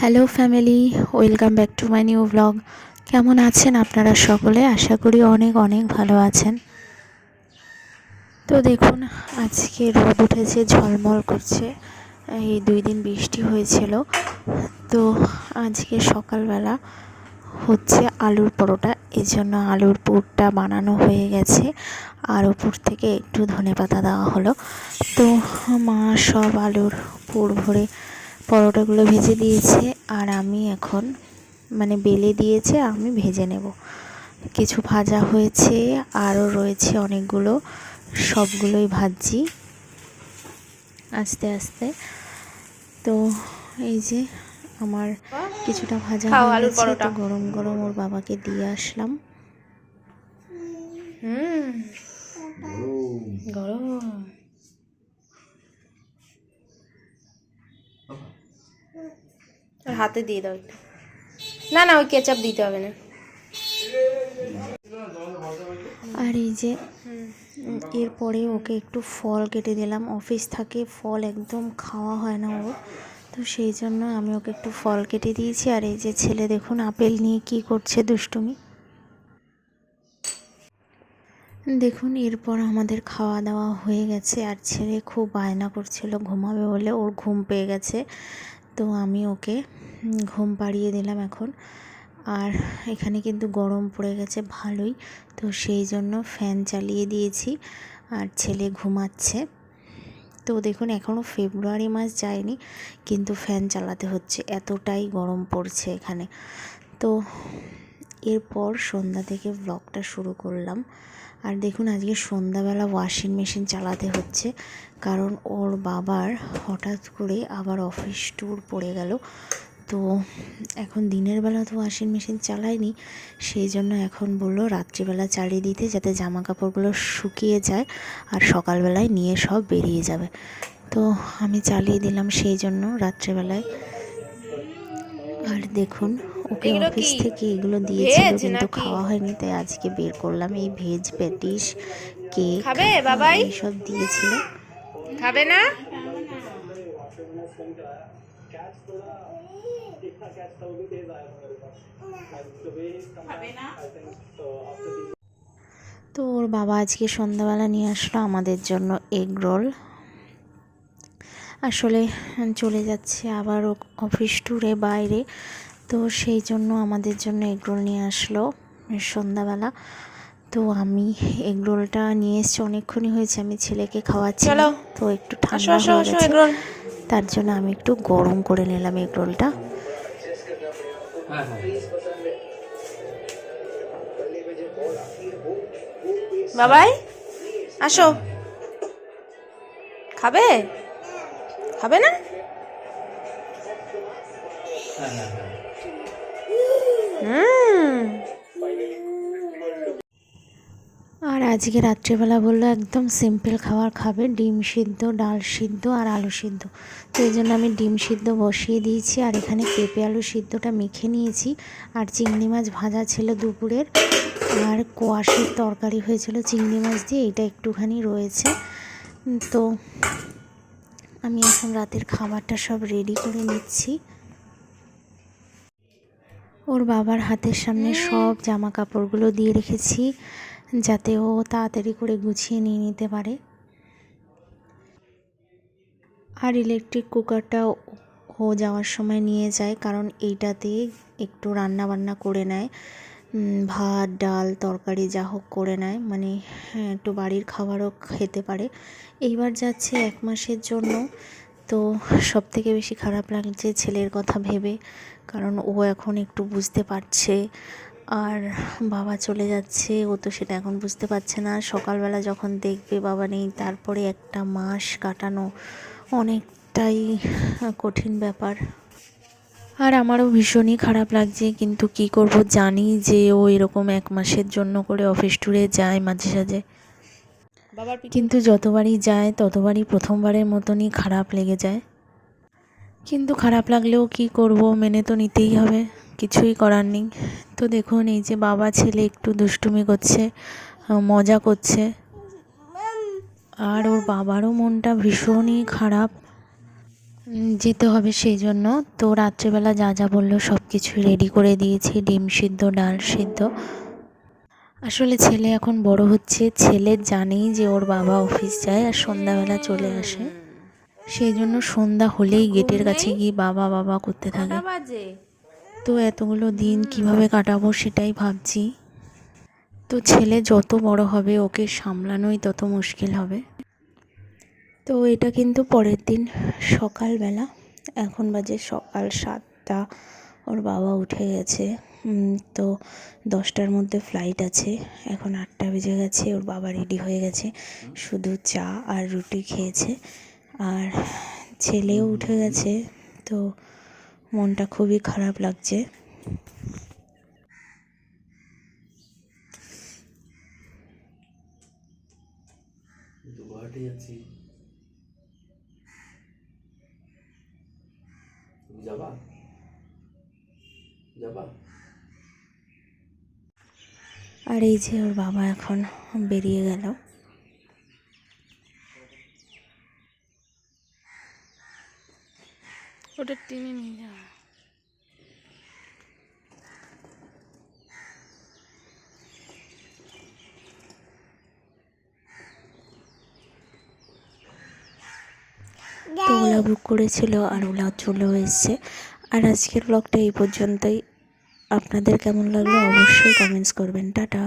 Hello family, welcome back to my new blog. কেমন আছেন আপনারা সকলে? আশা করি অনেক অনেক ভালো আছেন। তো দেখুন, আজকে রোদ উঠেছে, ঝলমল করছে। এই দুই দিন বৃষ্টি হয়েছিল। তো আজকে সকালবেলা হচ্ছে আলুর পরোটা। এই জন্য আলুর পুরটা বানানো হয়ে গেছে। আর উপর থেকে একটু ধনে পাতা দেওয়া হলো। তো মা সব আলুর পুর ভরে পরোটাগুলো ভেজে দিয়েছে আর আমি এখন মানে বেলে দিয়েছে আমি ভেজে নেব। কিছু ভাজা হয়েছে আরও রয়েছে অনেকগুলো সবগুলোই ভাজছি আস্তে আস্তে। তো এই যে আমার কিছুটা ভাজা খাও হয়ে গেছে, তো গরম গরম ওর বাবাকে দিয়ে আসলাম। হুম। গরম। ওর হাতে দিয়ে দাও একটু। না না, ওই কেচাপ দিতে হবে না। আর এই যে এরপরে ওকে একটু ফল কেটে দিলাম। অফিস থাকে, ফল একদম খাওয়া হয় না ওর। তো সেই জন্য আমি ওকে একটু ফল কেটে দিয়েছি। আর এই যে ছেলে দেখুন, আপেল নিয়ে কি করছে দুষ্টুমি। দেখুন, এরপর আমাদের খাওয়া দাওয়া হয়ে গেছে। আর ছেলে খুব বায়না করছিল ঘুমাবে বলে, ওর ঘুম পেয়ে গেছে। তো আমি ওকে ঘুম পাড়িয়ে দিলাম এখন। আর এখানে কিন্তু গরম পড়ে গেছে ভালোই, তো সেই জন্য ফ্যান চালিয়ে দিয়েছি আর ছেলে ঘুমাচ্ছে। তো দেখুন এখনও ফেব্রুয়ারি মাস যায়নি, কিন্তু ফ্যান চালাতে হচ্ছে, এতটাই গরম পড়ছে এখানে। তো এরপর সন্ধ্যা থেকে ব্লগটা শুরু করলাম। আর দেখুন, আজকে সন্ধ্যাবেলা ওয়াশিং মেশিন চালাতে হচ্ছে, কারণ ওর বাবার হঠাৎ করে আবার অফিস ট্যুর পড়ে গেল। তো এখন দিনের বেলা তো ওয়াশিং মেশিন চালায়নি, সেই জন্য এখন বলল রাত্রিবেলা চালিয়ে দিতে যাতে জামা কাপড়গুলো শুকিয়ে যায় আর সকালবেলায় নিয়ে সব বেরিয়ে যাবে। তো আমি চালিয়ে দিলাম সেই জন্য রাত্রিবেলায়। আর দেখুন ওকে অফিস থেকে এগুলো দিয়েছিল কিন্তু খাওয়া হয়নি তাই আজকে বের করলাম। এই ভেজ প্যাটিস কেক খাবে বাবাই? এইসব দিয়েছিল। খাবে না? তো ওর বাবা আজকে সন্ধ্যাবেলা নিয়ে আসলো আমাদের জন্য এগ রোল। আসলে চলে যাচ্ছে আবার অফিস ট্যুরে বাইরে। তো সেই জন্য আমাদের জন্য এগ রোল নিয়ে আসলো সন্ধ্যাবেলা। তো আমি এগ রোলটা নিয়ে এসছি অনেকক্ষণই হয়েছে আমি ছেলেকে খাওয়াচ্ছি তো একটু আসো ঠান্ডা হয়ে গেছে। এগরোল। তার জন্য আমি একটু গরম করে নিলাম এগ রোলটা বাবাই আসো। খাবে? খাবে না? হুম আর আজকে রাত্রিবেলা বলল একদম সিম্পল খাবার খাবে, ডিম সিদ্ধ, ডাল সিদ্ধ আর আলু সিদ্ধ। তো এই জন্য আমি ডিম সিদ্ধ বসিয়ে দিয়েছি আর এখানে পেঁপে আলু সিদ্ধটা মেখে নিয়েছি। আর চিংড়ি মাছ ভাজা ছিল দুপুরের। আর কোয়াশের তরকারি হয়েছিল চিংড়ি মাছ দিয়ে, এটা একটুখানি রয়েছে। তো আমি এখন রাতের খাবারটা সব রেডি করে নিচ্ছি। ওর বাবার হাতের সামনে সব জামা কাপড়গুলো দিয়ে রেখেছি যাতে ও তাড়াতাড়ি করে গুছিয়ে নিয়ে নিতে পারে। আর ইলেকট্রিক কুকারটা ও যাওয়ার সময় নিয়ে যায় কারণ এইটাতে একটু রান্না বান্না করে নেয় ভাত ডাল তরকারি যা হোক করে নেয় মানে হ্যাঁ, একটু বাড়ির খাবারও খেতে পারে। এইবার যাচ্ছে এক মাসের জন্য তো সব থেকে বেশি খারাপ লাগছে ছেলের কথা ভেবে, কারণ ও এখন একটু বুঝতে পারছে। আর বাবা চলে যাচ্ছে, ও তো সেটা এখন বুঝতে পারছে না। সকালবেলা যখন দেখবে বাবা নেই, তারপরে একটা মাস কাটানো অনেকটাই কঠিন ব্যাপার। আর আমারও ভীষণই খারাপ লাগছে, কিন্তু কি করব জানি যে ও এরকম এক মাসের জন্য করে অফিস ট্যুরে যায় মাঝে সাঝে। কিন্তু যতবারই যায়, ততবারই প্রথমবারের মতনই খারাপ লেগে যায়। কিন্তু খারাপ লাগলেও কি করব, মেনে তো নিতেই হবে। কিছুই করার নেই। তো দেখুন, এই যে বাবা, ছেলে একটু দুষ্টুমি করছে মজা করছে। আর ওর বাবারও মনটা ভীষণই খারাপ। যেতে হবে সেই জন্য। তো রাত্রেবেলা যা যা বলল সব কিছু রেডি করে দিয়েছি। ডিম সিদ্ধ, ডাল সিদ্ধ। আসলে ছেলে এখন বড় হচ্ছে ছেলে জানেই যে ওর বাবা অফিস যায় আর সন্ধ্যাবেলা চলে আসে। সেই জন্য সন্ধ্যা হলেই গেটের কাছে গিয়ে বাবা বাবা করতে থাকে। তো এতগুলো দিন কীভাবে কাটাবো সেটাই ভাবছি। তো ছেলে যত বড় হবে ওকে সামলানোই তত মুশকিল হবে। তো এটা কিন্তু পরের দিন সকালবেলা। এখন বাজে সকাল সাতটা। ওর বাবা উঠে গেছে। তো দশটার মধ্যে ফ্লাইট আছে। এখন আটটা বেজে গেছে, ওর বাবা রেডি হয়ে গেছে। শুধু চা আর রুটি খেয়েছে। আর ছেলেও উঠে গেছে, তো মনটা খুবই খারাপ লাগছে। যাবা? যাবা? আর এই যে ওর বাবা এখন বেরিয়ে গেল। ওটা টেনে নিয়ে যা তো ওলা বুক করেছিল আর ওলা চলেও এসছে। আর আজকের ব্লগটা এই পর্যন্তই। আপনাদের কেমন লাগল অবশ্যই কমেন্টস করবেন। টাটা।